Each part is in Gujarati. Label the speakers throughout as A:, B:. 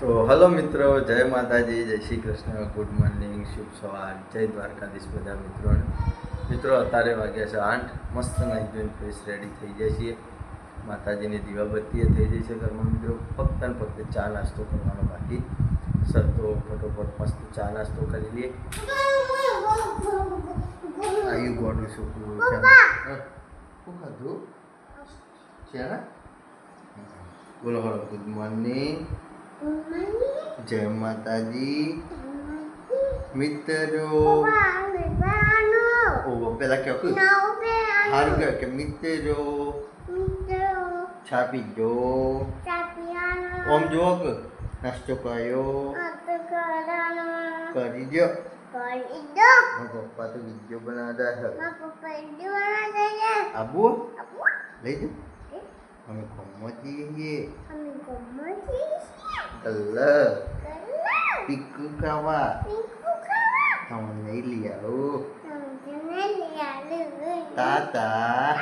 A: તો હલો મિત્રો જય માતાજી જય શ્રી કૃષ્ણ ગુડ મોર્નિંગ શુભ સવાર જય દ્વારકાધીશ બધા મિત્રોને. મિત્રો અત્યારે વાગ્યા છે આઠ મસ્ત નાઈ ધોઈને ફ્રેશ રેડી થઈ જાય છીએ. માતાજીની દીવાબત્તીએ થઈ જાય છે ઘરમાં મિત્રો. ફક્ત ને ફક્ત ચા નાસ્તો કરવાનો બાકી. સર તો ફટોફટ મસ્ત ચા નાસ્તો કરી લઈએ. આયુ ગોડું છોકરું શું ખાધું? છે બોલો બોલો ગુડ મોર્નિંગ જય માતાજી મિત્રો ઓ પેલા કહો સારું કહે કે મિત્રો છાપી જો ઓમ જો કે નાસ્તો કર્યો કરી દો મારા પપ્પા તો વીડિયો બનાવતા છે આબુ લઈ જાઓ અમે કોમમાં જઈએ કલર પીકુ ખાવા તમે લઈ આવો તાતા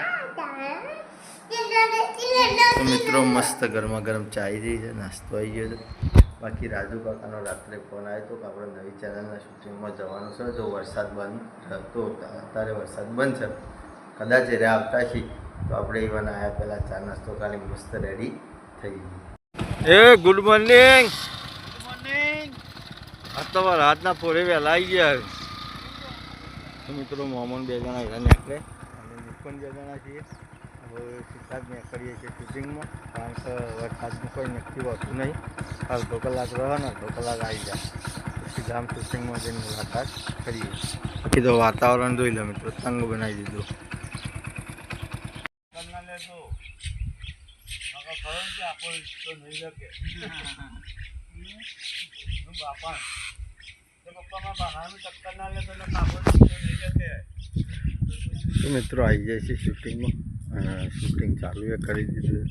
A: મિત્રો મસ્ત ગરમા ગરમ આવી રહી છે નાસ્તો આવી ગયો છે. બાકી રાજુ કાકાનો રાત્રે ફોન આવ્યો હતો કે આપણે નવી ચેનલના શૂટિંગમાં જવાનું છે. જો વરસાદ બંધ હતો અત્યારે વરસાદ બંધ છે. કદાચ એ આવતા છીએ તો આપણે ઇવન આવ્યા પહેલાં ચા નાસ્તો ખાલી મસ્ત રેડી થઈ ગઈ એ ગુડ મોર્નિંગ આ તો રાતના પોરે વહેલા આવી ગયા મિત્રો મોમન બે જણા એના નીકળે. અને પણ બે જણા છીએ. હવે સીધા જ નીકળીએ છીએ શૂટિંગમાં કારણ કે વરસાદનું કોઈ નક્કી હોતું નહીં. અડધો કલાક રહો ને અડધો કલાક આવી જાય સીધા આમ શૂટિંગમાં જઈને મુલાકાત કરીએ. બાકી તો વાતાવરણ જોઈ લો મિત્રો તંગ બનાવી દીધું. તો મિત્રો આવી જાય છે શૂટિંગમાં. શૂટિંગ ચાલુ એ કરી દીધું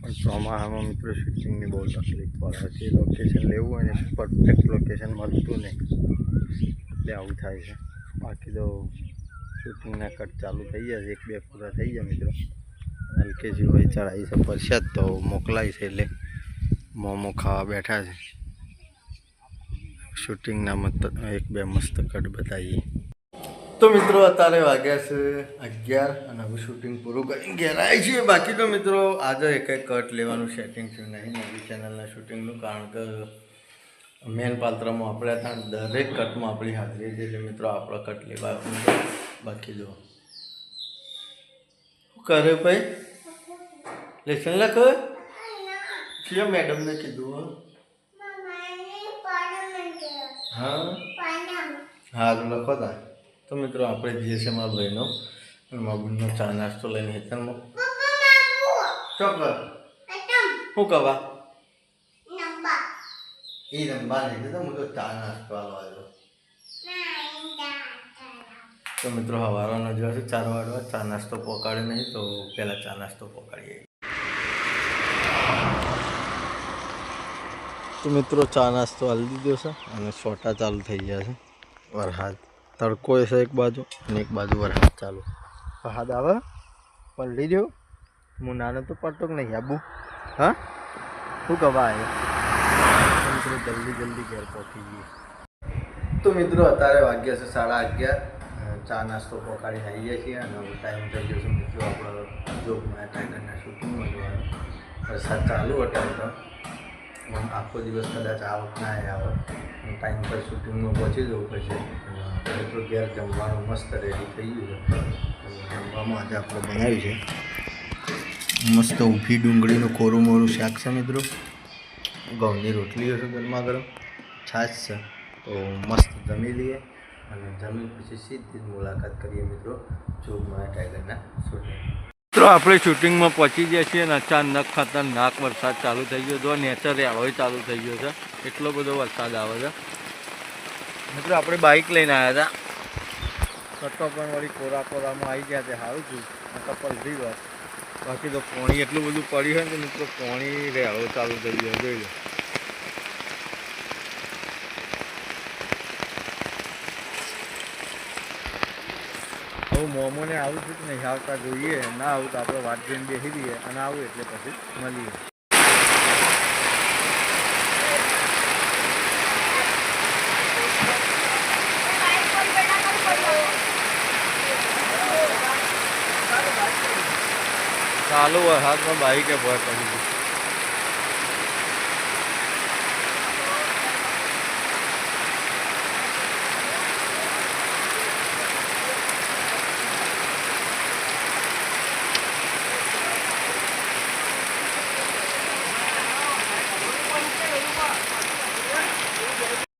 A: પણ ચોમાસામાં મિત્રો શૂટિંગની બહુ તકલીફ પડે છે. લોકેશન લેવું હોય ને પરફેક્ટ લોકેશન મળતું નહીં. એટલે આવું થાય છે. બાકી તો શૂટિંગના કટ ચાલુ થઈ જશે એક બે પૂરા થઈ જાય મિત્રો. એલકેજી હોય ચડાવી છે, પરસાદ તો મોકલાય છે એટલે મોમો ખાવા બેઠા છે. શૂટિંગના મત એક બે મસ્ત કટ બતાવીએ. તો મિત્રો, અત્યારે વાગ્યા છે અગિયાર અને હવે શૂટિંગ પૂરું કરીને ઘેરાય છે બાકી તો મિત્રો, આજે એક એક કટ લેવાનું સેટિંગ છે. નહીં નવી ચેનલના શૂટિંગનું કારણ કે મેન પાત્રમાં આપણે ત્યાં દરેક કટમાં આપણી હાજરી છે. એટલે મિત્રો, આપણો કટ લેવા બાકી જો. કરે ભાઈ? લેસન લખો શિયા મેડમને કીધું હા? હા? તો લખો તા. તો મિત્રો આપણે જઈએ છીએ મારા ભાઈનો બહેનનો ચા નાસ્તો લઈને હેતરમાં ચોક્કસ. શું કવા એ રમવા નહીં દીધો હું તો ચા નાસ્તો આવ્યો. તો મિત્રો હવારનો જો છે ચાર વાળવા ચા નાસ્તો પોકાડે નહીં તો પહેલાં ચા નાસ્તો પકાડીએ. તો મિત્રો ચા નાસ્તો હાલી દીધો છે અને છોટા ચાલુ થઈ ગયા છે. વરસાદ તડકો છે એક બાજુ અને એક બાજુ વરસાદ ચાલુ. વરસાદ આવે પલટી જો હું નાનો તો પડતો કે નહીં આબુ? હા? શું કહેવા આવ્યો? મિત્રો જલ્દી જલ્દી ઘેર પહોંચી ગઈ તો મિત્રો અત્યારે વાગ્યા છે સાડા અગિયાર. ચા નાસ્તો પકાડીને આવીએ છીએ અને ટાઈમ થઈ ગયો છે મિત્રો આપણો જોગમાં ટાઈગરના શૂટિંગમાં જોવાનું. વરસાદ ચાલુ હતો તો. હું આખો દિવસ કદાચ આ વખત ના આવે ટાઈમ પર શૂટિંગમાં પહોંચી જવું પડશે. અને મિત્રો ઘેર જમવાનું મસ્ત રેડી થઈ ગયું છે. જમવામાં આજે આપણે બનાવ્યું છે. મસ્ત ઊભી ડુંગળીનું કોરું મોરું શાક છે મિત્રો. ઘઉંની રોટલીઓ છે ગરમા ગરમ. છાશ છે. તો મસ્ત જમી લઈએ. અને જમીન પછી સીધી મુલાકાત કરીએ મિત્રો, જોગમાયા ટાઈગરના શૂટિંગ. મિત્રો, આપણે શૂટિંગમાં પહોંચી ગયા છીએ અને અચાનક ખતરનાક વરસાદ ચાલુ થઈ ગયો હતો નેચર આવે ચાલુ થઈ ગયો છે. એટલો બધો વરસાદ આવે છે. મિત્રો, આપણે બાઇક લઈને આવ્યા હતા. કટો પણ વળી કોરા કોરામાં આવી ગયા છે. સારું છું નકર પલટી વાત બાકી તો પાણી એટલું બધું પડ્યું હોય ને મિત્રો, પાણી રહેવો ચાલુ થઈ ગયો જોઈ લો. આવું મોમોને આવું છું કે નહીં આવતા જોઈએ. ના આવું તો આપણે વાત જઈને બેસી દઈએ અને આવું એટલે પછી મળીએ. ચાલુ વરસાદમાં બાઈકે ભર પડી. ગયું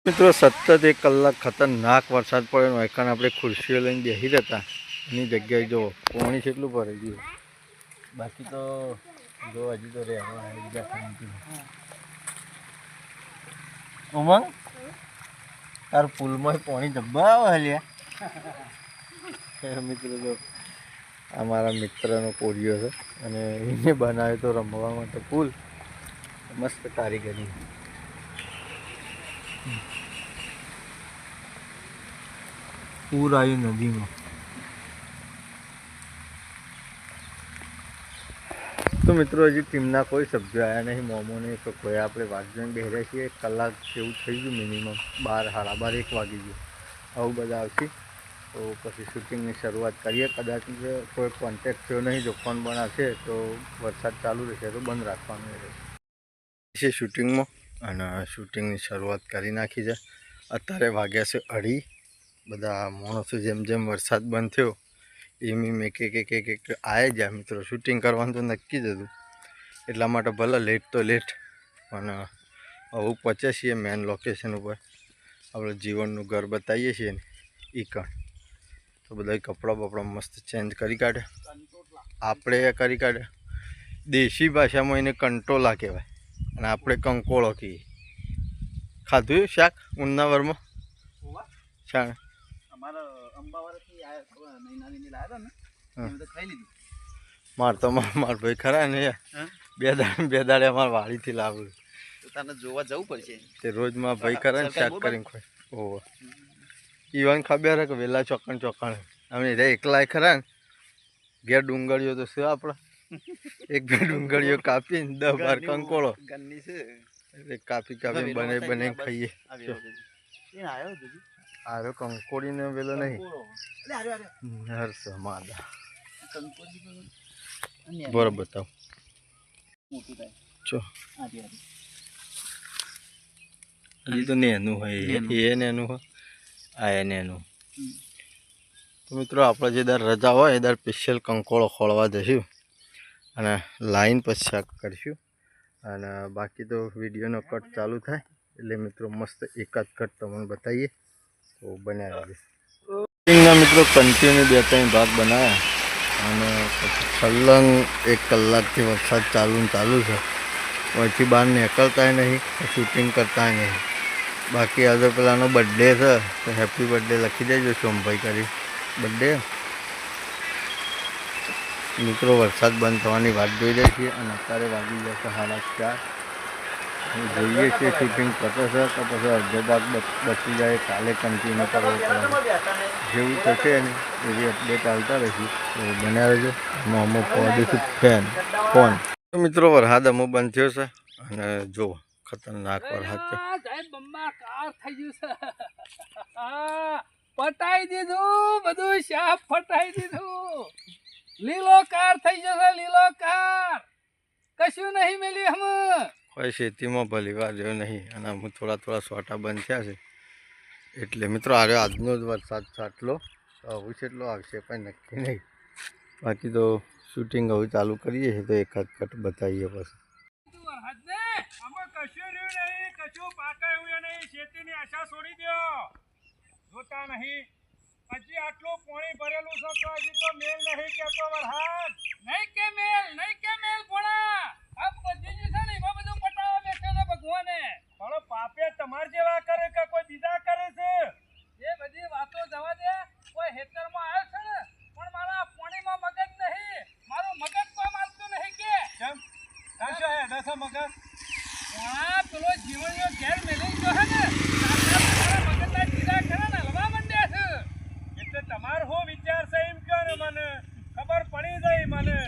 A: મિત્રો, સતત એક કલાક ખતરનાક વરસાદ પડ્યો એકાને આપણે ખુરશીઓ લઈને બેસી રહેતા એની જગ્યાએ જો પાણી કેટલું ભરાઈ ગયું. બાકી તો જો હજી તો રહેવા બીજા શાંતિ. ઉમંગ? તાર પુલમાં પાણી જબ્બા આવે લ્યા મિત્રો, જો આ મારા મિત્રનો કોરિયો છે અને એને બનાવ્યો તો રમવા માટે પુલ. મસ્ત કારીગરી. પૂર આવ્યું નદીમાં. તો મિત્રો હજી ટીમના કોઈ સભ્યો આવ્યા નહીં મોમો નહીં તો કોઈ આપણે વાંચજો બેહ્યા છીએ એક કલાક જેવું થઈ ગયું મિનિમમ બાર સાડા બાર એક વાગી ગયું. આવું બધા આવશે. તો પછી શૂટિંગની શરૂઆત કરીએ. કદાચ કોઈ કોન્ટેક્ટ થયો નહીં જો ફોન બનાવશે તો વરસાદ ચાલુ રહેશે તો બંધ રાખવાનું રહેશે. છે શૂટિંગમાં અને શૂટિંગની શરૂઆત કરી નાખી છે. અત્યારે વાગ્યા છે અઢી. બધા માણસો જેમ જેમ વરસાદ બંધ થયો એમ એમ એક એક એક એક આવે જાય મિત્રો. શૂટિંગ કરવાનું તો નક્કી જ હતું. એટલા માટે ભલે લેટ તો લેટ પણ હવે પહોંચે છીએ મેન લોકેશન ઉપર. આપણે જીવનનું ઘર બતાવીએ છીએ ને, એ કણ. તો બધા કપડાં બપડા મસ્ત ચેન્જ કરી કાઢે. આપણે કરી કાઢે. દેશી ભાષામાં એને કંટોલા કહેવાય. અને આપણે કંકોળો કહીએ ખાધું શાક ઉન્નાવરમાં
B: શાણ. લાવ્યા
A: માર તો માર ભાઈ ખરા ને. બે દાડે બે દાડે અમારે વાડીથી લાવું
B: તને જોવા જવું પડશે.
A: તે રોજમાં ભાઈ ખરા ને શાક કરીને ખોય. ઓહો ઈવન ખબર કે વેલા ચોકણ ચોકણ અમે એકલા ખરા ને. ઘેર ડુંગળીઓ તો શું આપણા. એક બે ડુંગળીઓ કાપીને દસ બાર કંકોળો. એટલે કાપી કાપી બનાવી બનાવી ખાઈએ.
B: આરો
A: જો. ને વેલો નહીં. હર્ષ માદા બરોબર બતાવ. ચો. એ તો નેનું હોય. એ નેનું. હોય. આ એ નેનું. તો મિત્રો આપણે જે દર રજા હોય એ દર સ્પેશિયલ કંકોળો ખોળવા જઈશું. અને લાઈન પછી શાક કરીશું. અને બાકી તો વિડીયોનો કટ ચાલુ થાય. એટલે મિત્રો મસ્ત એકાદ કટ તમને બતાવીએ. તો બનાવી કટિંગના મિત્રો કન્ટિન્યુ બે ત્રણ ભાગ બનાવ્યા અને પછી સલંગ એક કલાકથી વરસાદ ચાલુ ચાલુ છે. પછી બહાર નીકળતાય નહીં શૂટિંગ કરતા નહીં. બાકી આજે પેલાનો બર્થડે છે, તો હેપી બર્થડે લખી દેજો સોમભાઈ કરી. બર્થડે મિત્રો, વરસાદ બંધ થવાની વાત જોઈ રહી છીએ અને અત્યારે વાગી છે સાડા ચાર. જોઈએ છીએ શૂટિંગ પતે છે તો પછી અડધો ભાગ બચી જાય, કાલે કન્ટિન્યુ કરવો પડે. જેવું થશે ને એવી અપડેટ આવતા રહીશું. તો બન્યા રહેજો. આમાં અમુક પહોંચીશું ફેન. ફોન મિત્રો, વરસાદ અમુક બંધ થયો છે. અને જો, ખતરનાક વરસાદ છે.
C: પટાઈ દીધું, બધું શાપ ફટાઈ દીધું. લીલો કાર થઈ જશે લીલો કાર. કશું નહીં મેલ્યું હમ.
A: કોઈ ખેતીમાં ભલી વાર જોયું નહીં. અને હું થોડા થોડા સોટા બંધ થયા છે. એટલે મિત્રો આર્યો આજનો જ વરસાદ આટલો. તો છે એટલો આવશે પણ નક્કી નહીં. બાકી તો શૂટિંગ હવે ચાલુ કરીએ છીએ તો એકાદ કટ બતાવીએ પછી
C: કશું રહ્યું નહીં કશું પાકા એવું નહીં ખેતીની આશા છોડી દ્યો જોતા નહીં. હજી આટલું પાણી ભરેલું છે તો હજી તો મેલ નહીં કેતો વરહાદ નહીં કે મેલ, નહીં કે મેલ ભોળા. આ બધી છે ને બધું પટાવા બેસે છે ભગવાને પણ પાપે તમાર જેવા કરે કે કોઈ બીજા કરે છે એ બધી વાતો જવા દે કોઈ હેતરમાં આવ્યો છે ને પણ મારા પાણીમાં મગજ નહીં મારું મગજ કામ આવતું નહીં કે કેમ કાશો હે દસો મગજ આ પેલો જીવનનો ઘેર મેલી ગયો હે ને તારા મગજના ઢીલા ખરા ને હલવા માંડ્યા છે એટલે તમાર હો વિચાર છે એમ કહો ને મને ખબર પડી ગઈ મને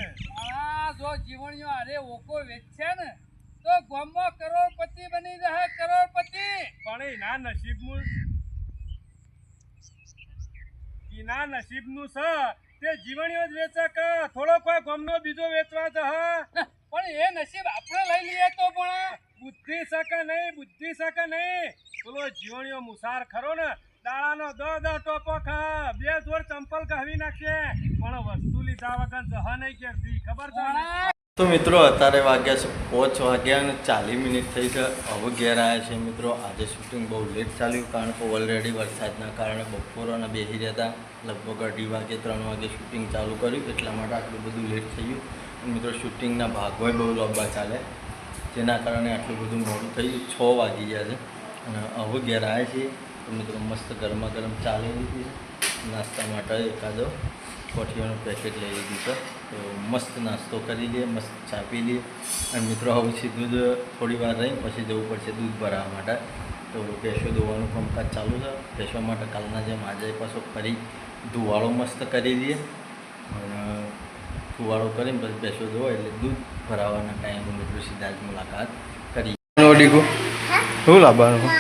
C: આ જો જીવણીઓ આરે ઓકો વેચશે ને તો ગામમાં કરોડપતિ બની રહે કરોડપતિ. પણ એના નસીબનું એના નસીબનું છે. તે જીવણીઓ જ વેચે કે થોડો કોઈ ગમનો બીજો વેચવા છે
D: પણ એ નસીબ આપણે લઈ લઈએ તો પણ.
C: બુદ્ધિ શકે નહીં? બુદ્ધિ શકે નહીં? પેલો જીવણીઓ મુસાર ખરો ને? દાળાનો દ દ ટોપો ખા. બે જોર ચંપલ કહવી નાખશે પણ વસ્તુ લીધા વગર જહ નહીં કરતી ખબર છે?
A: તો મિત્રો, અત્યારે વાગ્યા છે પાંચ વાગ્યા અને ચાલીસ મિનિટ થઈ છે. હવે ઘેર આવ્યા છે મિત્રો. આજે શૂટિંગ બહુ લેટ ચાલ્યું કારણ કે ઓલરેડી વરસાદના કારણે બપોરના બેસી રહેતા લગભગ અઢી વાગે, ત્રણ વાગે શૂટિંગ ચાલુ કર્યું. એટલા માટે આટલું બધું લેટ થઈ ગયું. મિત્રો શૂટિંગના ભાગોય બહુ લાંબા ચાલે. જેના કારણે આટલું બધું મોડું થઈ ગયું. છ વાગી ગયા છે. અને હવે ઘેર આવ્યા છીએ. તો મિત્રો, મસ્ત ગરમા ગરમ ચાલી રહી છે. નાસ્તા માટે એકાદો કોઠીઓનું પેકેટ લઈ લીધું છે. તો મસ્ત નાસ્તો કરી લઈએ મસ્ત ચા પી લઈએ. અને મિત્રો હવે સીધું જ થોડી વાર રહી પછી જવું પડશે દૂધ ભરાવા માટે. તો ભેંસો ધોવાનું કામકાજ ચાલુ છે. ભેંસો માટે કાલના જેમ આજે પાછો ફરી ધુવાળો મસ્ત કરી દઈએ. અને ધુવાળો કરીને પછી ભેંસો ધોવા એટલે દૂધ ભરાવાના ટાઈમે મિત્રો સીધા જ મુલાકાત કરી શું લાવવાનું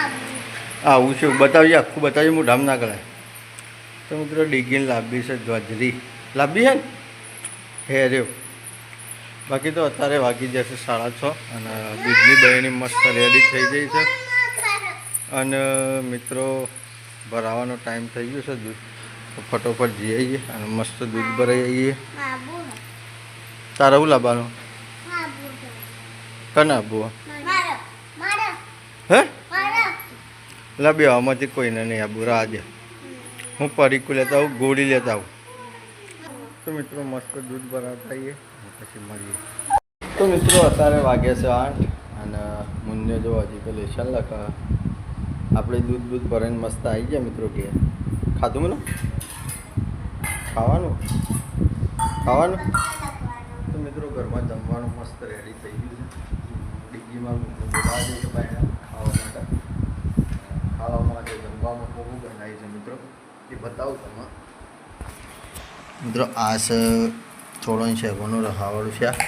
A: આવું છે બતાવીએ આખું બતાવીએ હું ધામ ના કરાય. તો મિત્રો ડીગીને લાંબી છે, જ્વાજરી. લાંબી છે ને? હે રહ્યો બાકી તો અત્યારે વાગી જશે સાડા છ અને દૂધની બહેની મસ્ત રેડી થઈ ગઈ છે. અને મિત્રો ભરાવાનો ટાઈમ થઈ ગયો છે દૂધ. તો ફટોફટ જઈ આવીએ અને મસ્ત દૂધ ભરાઈ આવીએ તારા હું લાવવાનું કને આપવું હે? લાવ્યો આમાંથી કોઈને નહીં આવું રાજે હું પરીકું લેતા આવું ગોળી લેતા આવું. તો મિત્રો મસ્ત દૂધ ભરાતા આવીએ પછી મળીએ. તો મિત્રો અત્યારે વાગ્યા છે આઠ અને મુન્ને જો હજી તો લેશન લખા. આપણે દૂધ દૂધ ભરાઈને મસ્ત આવી ગયા મિત્રો કે ખાધું મને ખાવાનું? ખાવાનું? તો મિત્રો ઘરમાં જમવાનું મસ્ત રેડી થઈ ગયું છે. ડિગ્ગીમાં બોલાવા છે બહાર ખાવા માટે. ખાવા માટે જમવામાં બહુ બનાવી છે મિત્રો. એ બતાવું તમે. મિત્રો આ છે થોડો શેકોનું રહાવાળું શાક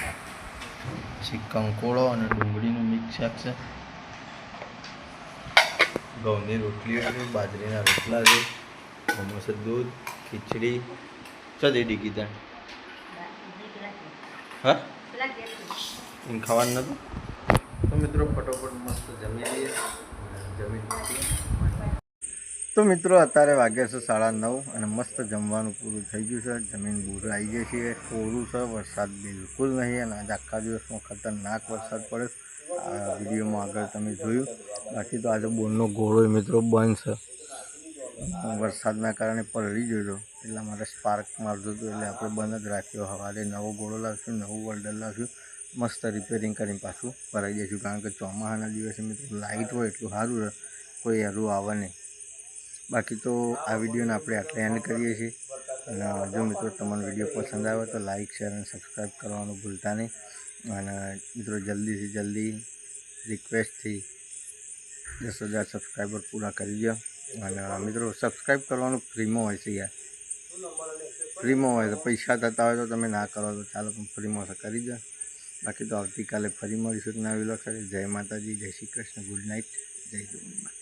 A: પછી કંકોળો અને ડુંગળીનું મિક્સ શાક છે. ઘઉંની રોટલીઓ છે બાજરીના રોટલા છે હમસ દૂધ ખીચડી. ચડી ડીગી ત્યાં. હા? એમ ખાવાનું નતું? તો મિત્રો ફટોફટ મસ્ત જમી લઈએ. જમીન તો મિત્રો, અત્યારે વાગ્યા છે સાડા નવ અને મસ્ત જમવાનું પૂરું થઈ ગયું છે. જમીન બૂર આવી ગઈ છે. કોરું છે, વરસાદ બિલકુલ નહીં અને આજે આખા દિવસમાં ખતરનાક વરસાદ પડ્યો આ વિડીયોમાં આગળ તમે જોયું. બાકી તો આજે બોનનો ઘોડો મિત્રો બંધ છે. વરસાદના કારણે પલળી ગયો એટલા માટે સ્પાર્ક મારતો હતો એટલે આપણે બંધ જ રાખ્યો. સવારે નવો ઘોડો લાવશું, નવું વર્ડર લાવશું. મસ્ત રિપેરિંગ કરીને પાછું ભરાઈ જઈશું. કારણ કે ચોમાસાના દિવસે મિત્રો લાઇટ હોય એટલું સારું રહે. કોઈ એરું આવે નહીં. બાકી તો આ વિડીયોને આપણે આટલે એન્ડ કરીએ છીએ. અને જો મિત્રો તમને વીડિયો પસંદ આવે તો લાઇક શેર અને સબસ્ક્રાઈબ કરવાનું ભૂલતા નહીં. અને મિત્રો જલ્દીથી જલ્દી રિક્વેસ્ટથી દસ હજાર સબસ્ક્રાઈબર પૂરા કરી દો અને મિત્રો સબસ્ક્રાઈબ કરવાનું ફ્રીમાં હોય છે યાર. ફ્રીમાં હોય તો પૈસા થતા હોય તો તમે ના કરો તો ચાલો પણ ફ્રીમાં કરી દો બાકી તો આવતીકાલે ફરી મળીશું નવી લખે જય માતાજી, જય શ્રી કૃષ્ણ. ગુડ નાઇટ જય જગન્નાથ